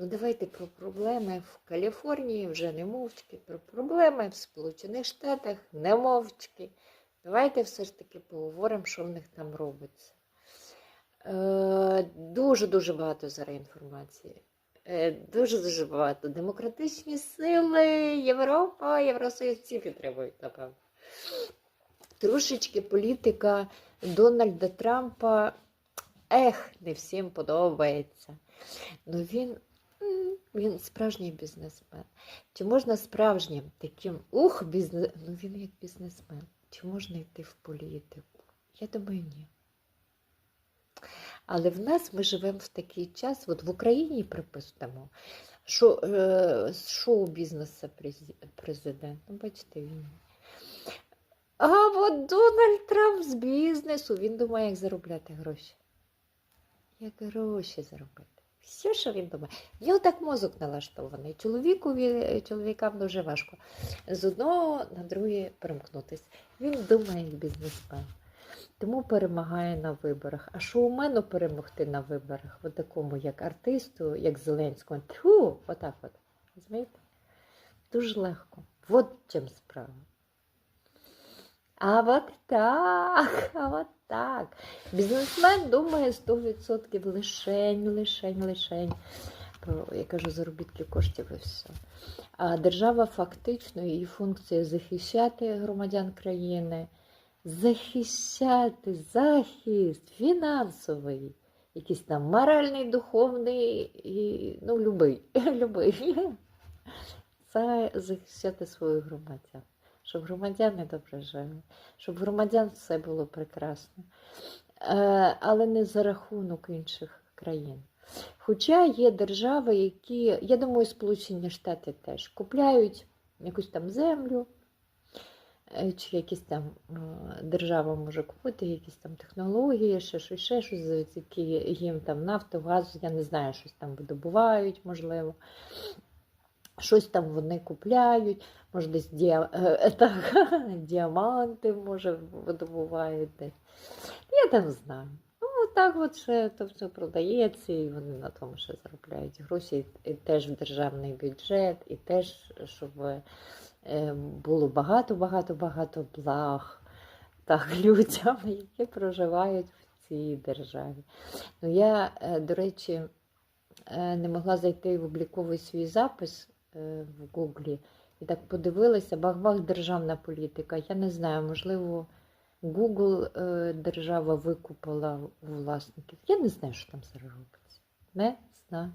Ну, давайте про проблеми в Каліфорнії вже не мовчки, про проблеми в Сполучених Штатах не мовчки. Давайте все ж таки поговоримо, що в них там робиться. Дуже-дуже багато зараз інформації. Дуже-дуже багато. Демократичні сили, Європа, Євросоюз всі підтримують, напевно. Трошечки політика Дональда Трампа, ех, не всім подобається. Ну він, він справжній бізнесмен. Чи можна справжнім таким ух, бізнес... ну він як бізнесмен. Чи можна йти в політику? Я думаю, ні. Але в нас ми живемо в такий час, от в Україні припустимо, що е, з шоу-бізнесу презі- президент. Ну, бачите, він. А от Дональд Трамп з бізнесу, він думає, як заробляти гроші. Як гроші заробити. Все, що він думає. В нього так мозок налаштований. Чоловікові, чоловікам дуже важко з одного на друге перемкнутися. Він думає як бізнесмен. Тому перемагає на виборах. А що у мене перемогти на виборах? От такому, як артисту, як Зеленському. Тьфу, отак от. Розумієте? Дуже легко. От чим справа. А от так, а от так. Бізнесмен думає 100% лишень, лишень, лишень. Я кажу, заробітки коштів і все. А держава фактично її функція захищати громадян країни, захищати захист фінансовий, якийсь там моральний, духовний, і, ну, любий, любий. Це захищати своїх громадян щоб громадяни добре жили, щоб громадян все було прекрасно, Е, але не за рахунок інших країн. Хоча є держави, які, я думаю, Сполучені Штати теж купляють якусь там землю, е, чи якісь там е, держава може купити якісь там технології, ще щось, ще щось, які їм там нафту, газ, я не знаю, щось там видобувають, можливо. Щось там вони купляють, може десь діа... е, так, діаманти, може, видобувають десь. Я там знаю. Ну, так от ще то все продається, і вони на тому ще заробляють гроші, і теж в державний бюджет, і теж, щоб е, було багато-багато-багато благ так, людям, які проживають в цій державі. Ну, я, е, до речі, е, не могла зайти в обліковий свій запис е, в Гуглі. І так подивилася, бах-бах державна політика. Я не знаю, можливо, Google е, держава викупила у власників. Я не знаю, що там зараз робиться. Не знаю.